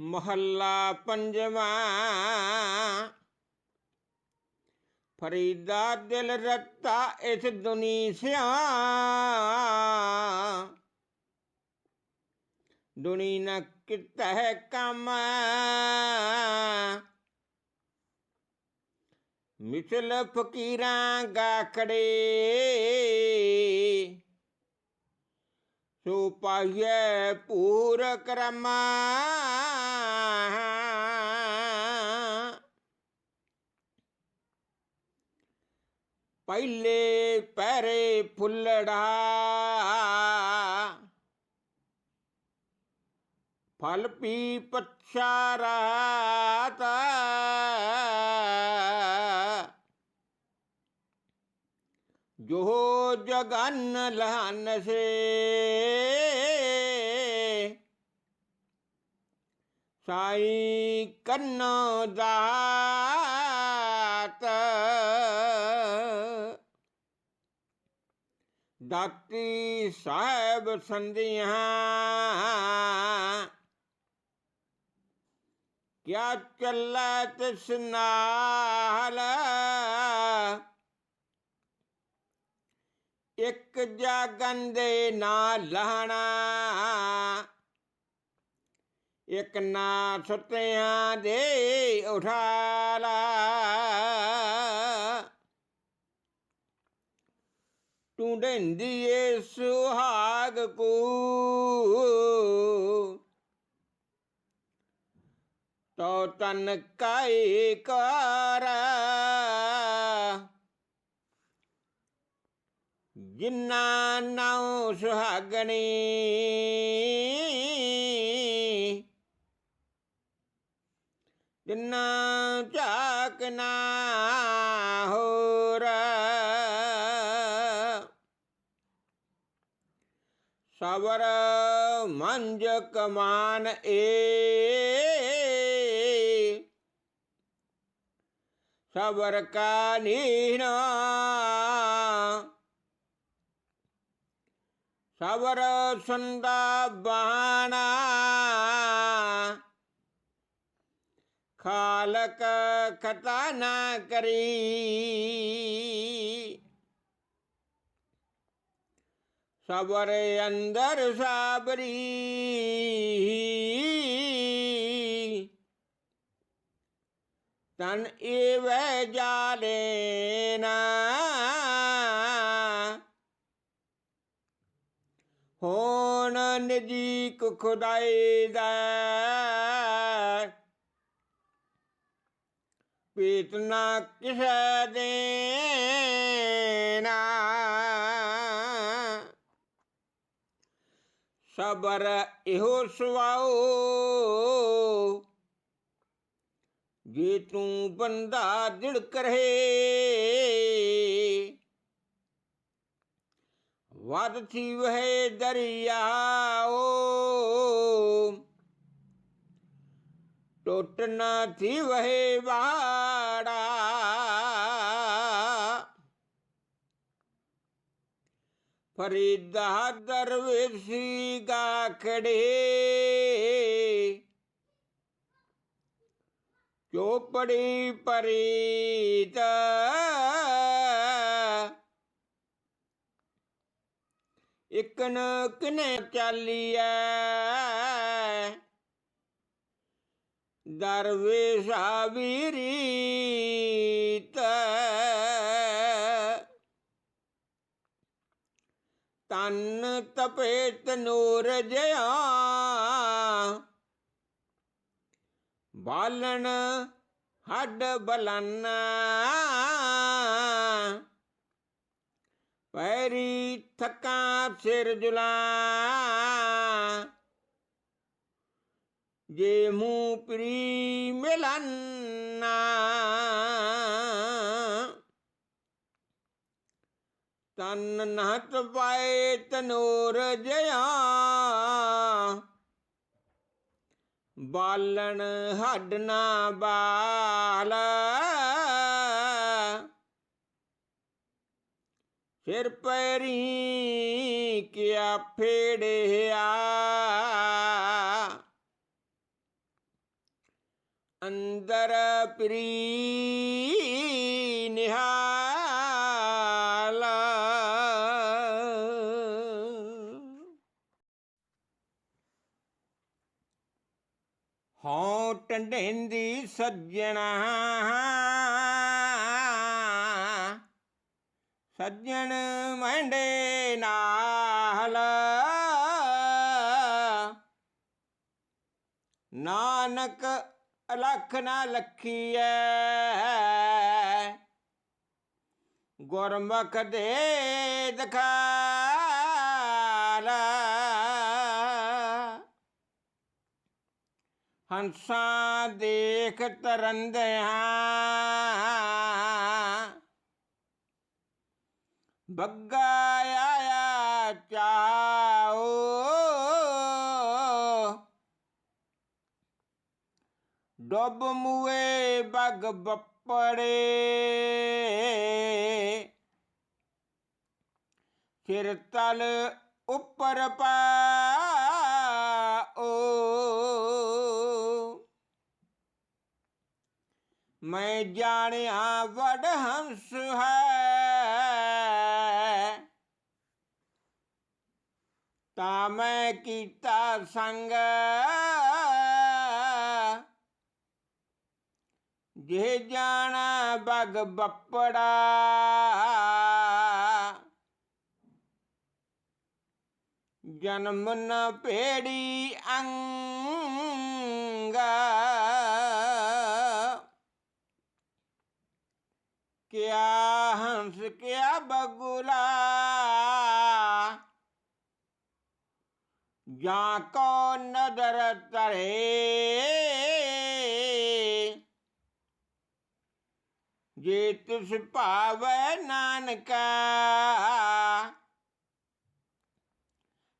ਮਹੱਲਾ ਪੰਜਵਾਂ। ਫਰੀਦਾ ਦਿਲ ਰੱਤਾ ਇਸ ਦੁਨੀ ਸਿਆ। ਦੁਨੀ ਨ ਕਿਤਹਿ ਕੰਮ। ਮਿਸਲ ਫਕੀਰਾਂ ਗਾਖੜੇ ਸੋ ਪਾਈਐ ਪੂਰ ਕਰਮਾ ਪਹਿਲੇ ਪੈਰੇ ਫੁੱਲੜਾ। ਫਲ ਪੀ ਪਛਾ ਹੋ ਜਗਨ ਲਹਨ ਸੇ। ਸਾਈ ਕੰਨ ਦਾਤ। ਡਾਕੀ ਸਾਹਿਬ ਸੰਧੀਆਂ। ਕਿਆ ਚੱਲੈ ਤਿਸ ਨਾਲ? ਇੱਕ ਜਾਗਨ ਦੇ ਨਾ ਲਹਣਾ। ਇੱਕ ਨਾ ਸੁੱਤਿਆਂ ਦੇ ਉਠਾਲਾ। ਤੂੰ ਡੰਦੀ ਏ ਸੁਹਾਗ ਕੋ। ਤੋ ਤਨ ਕਾਇ ਕਰ। ਜਿਨਾ ਨਾਉ ਸੁਹਾਗਣੀ। ਜਿਨਾ ਝਾਕ ਨਾ ਹੋਰ। ਸਬਰ ਮੰਜ ਕਮਾਨ ਏ। ਸਬਰ ਕਾ ਨੀਨਾ ਸਬਰ ਸੰਦਾ ਬਾਣਾ ਖਾਲਕ ਖਤਾ ਨਾ ਕਰੀ। ਸਬਰ ਅੰਦਰ ਸਾਬਰੀ। ਤਨ ਏਵੈ ਜਾਲੇਨਾ ਹੋਣ ਨਜੀਕ ਖੁਦਾਈ ਦਾ ਪੀਤ ਨਾ ਕਿਸੈ ਦੇਨਾ ਸਬਰ ਇਹੋ ਸੁਆਓ, ਜੇ ਤੂੰ ਬੰਦਾ ਦਿਲ ਕਰੇ। વાતથી વહે દરિયાઓ ટોટનાથી વહે વાડા. ફરીદા દરવેશી ગાખડે. ચોપડી પરી ਇਕਨ ਕਨੇ ਚਾਲੀਐ? ਦਰਵੇਸ਼ਾ ਵੀਰੀਤ ਤਨ ਤਪੇ ਤਨੂਰ ਜਿਆ। ਬਾਲਣ ਹੱਡ ਬਲਨਾ। ਪੈਰੀ ਥਕਾਂ ਸਿਰ ਜੁਲਾ। ਜੇ ਮੂੰ ਪ੍ਰੀ ਮਿਲਨਾ, ਤਨ ਨਹਤ ਪਾਏ ਤਨੂਰ ਜਿਆ ਬਾਲਣ ਹੱਡ ਨਾ ਬਾਲ। ਸਿਰ ਪੈਰੀ ਕਿਆ ਫੇੜਿਆ? ਅੰਦਰ ਪ੍ਰੀ ਨਿਹਾਲ। ਹਉ ਟੰਡੇਂਦੀ ਸੱਜਣਾ। ਸੱਜਣ ਮੰਡੇ ਨਾਲ। ਨਾਨਕ ਅਲਖ ਨਾ ਲਖੀਐ। ਗੁਰਮੁਖ ਦੇ ਦਿਖਾਲ। ਹੰਸਾਂ ਦੇਖ ਤਰੰਦਿਆਂ ਬੱਗਾ ਆਇਆ ਚਾਓ ਡੁੱਬ ਮੂਏ ਬਗ ਬੱਪੜੇ ਸਿਰ ਤਲ ਉੱਪਰ ਪਾਓ ਮੈਂ ਜਾਣਿਆ ਵਡ ਹੰਸ ਹੈ ਤਾਂ ਮੈਂ ਕੀਤਾ ਸੰਗ। ਜੇ ਜਾਣਾ ਬਗ ਬੱਪੜਾ, ਜਨਮ ਨ ਭੇੜੀ ਅੰਗਾ। ਕਿਆ ਹੰਸ ਕਿਆ ਬਗੁਲਾ ਜਾਂ ਕੋ ਨਦਰ ਤਰੇ ਜੇ ਤਿਸ ਭਾਵੈ ਨਾਨਕਾ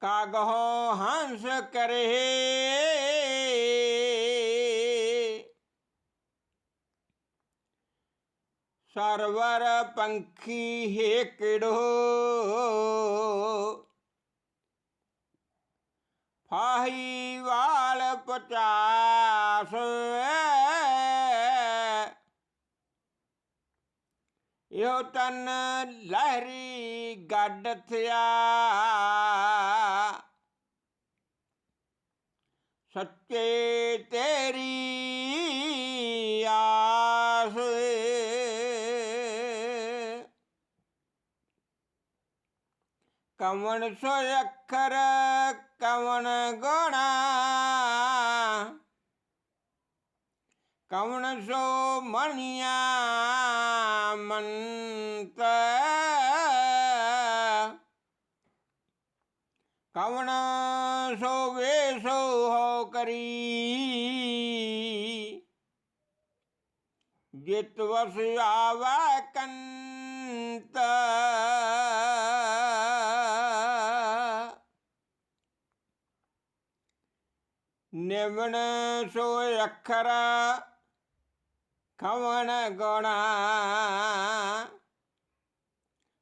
ਕਾਗਹੁ ਹੰਸ ਕਰੇ? ਸਰਵਰ ਪੰਖੀ ਹੇਕੜੋ ਫਾਹੀ ਵਾਲ ਪਚਾਸ। ਇਹੋ ਤਨ ਲਹਿਰੀ ਗੱਡ ਥਿਆ। ਸੱਚੇ ਤੇਰੀ ਆਸ। ਕਵਣ ਸੋ ਅੱਖਰ ਕਵਣ ਗੋੜਾ ਕਵਣ ਸੋ ਮਣੀਆਂ ਮੰਤ ਕਵਣ ਸੋ ਵੇਸੋ ਹੋ ਕਰੀ? ਜਿਤ ਵਸ ਆਵੈ ਕੰਤ? ਨਿਵਣ ਸੋਇ ਅੱਖਰ, ਖਵਣ ਗੁਣਾ।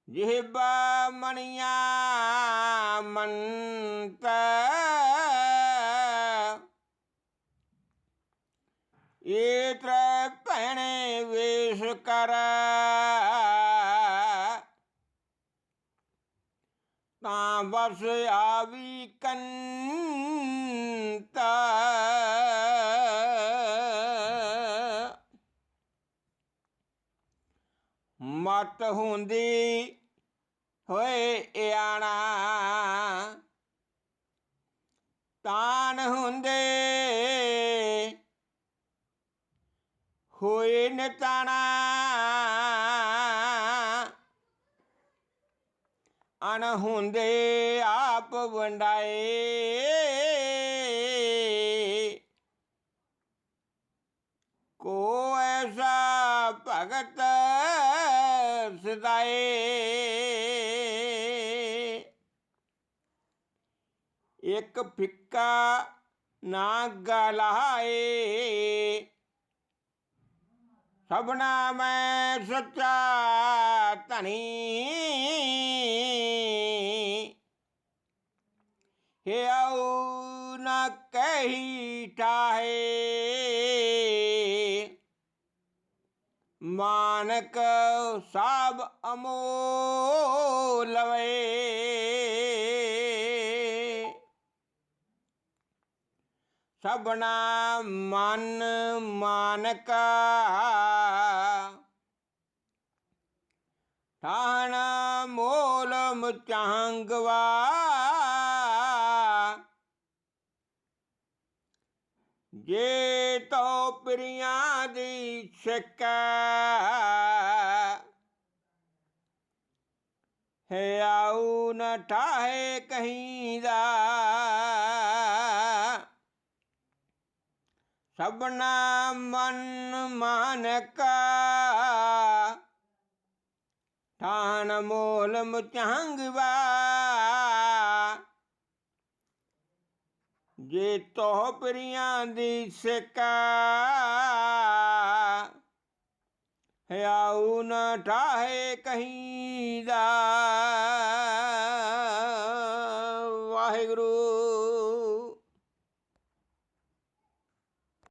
ਜਿਹਬਾ ਮਣੀਆਂ ਮੰਤ ਏ ਏਤਰ ਭੈਣੇ ਵੇਸ਼ ਕਰ। ਤਾਂ ਬਸ ਆਵੀ ਕੰਤਾ ਮਤ ਹੁੰਦੀ ਹੋਏ ਆਣਾ। ਤਾਨ ਹੁੰਦੇ ਹੋਏ ਨਤਾਣਾ। ਅਣ ਹੁੰਦੇ ਆਪ ਵੰਡਾਏ। ਕੋ ਇੱਕ ਫਿੱਕਾ ਨਾ ਗਲਾਏ ਸਭਨਾ ਮੈਂ ਸੱਚਾ ਧਨੀ। ਹਿਆਉ ਨਾ ਕਹੀ ਠਾਹੇ। ਮਾਨਕ ਸਭ ਅਮੋਲ ਵੇ ਸਭਨਾ ਮਨ ਮਾਨਕਾ। ਠਾਣ ਮੋਲ ਮੁਚਾਂਗਵਾ। ਜੇ ਤੋ ਪ੍ਰਿਆਂ ਦੀ ਸਿੱਕ ਹੈ ਆਉ ਨ ਠਾਹੇ ਕਹੀਂ ਦਾ ਸਭਨਾ ਮਨ ਮਾਨਕਾ ਠਾਣ ਮੋਲ ਮੁਚਾਂਗਵਾ। ਜੇ ਤੋ ਪ੍ਰਿਆਂ ਦੀ ਸਿਕਾ ਹਿਆਉ ਨ ਠਾਹੇ ਕਹੀਂ ਦਾ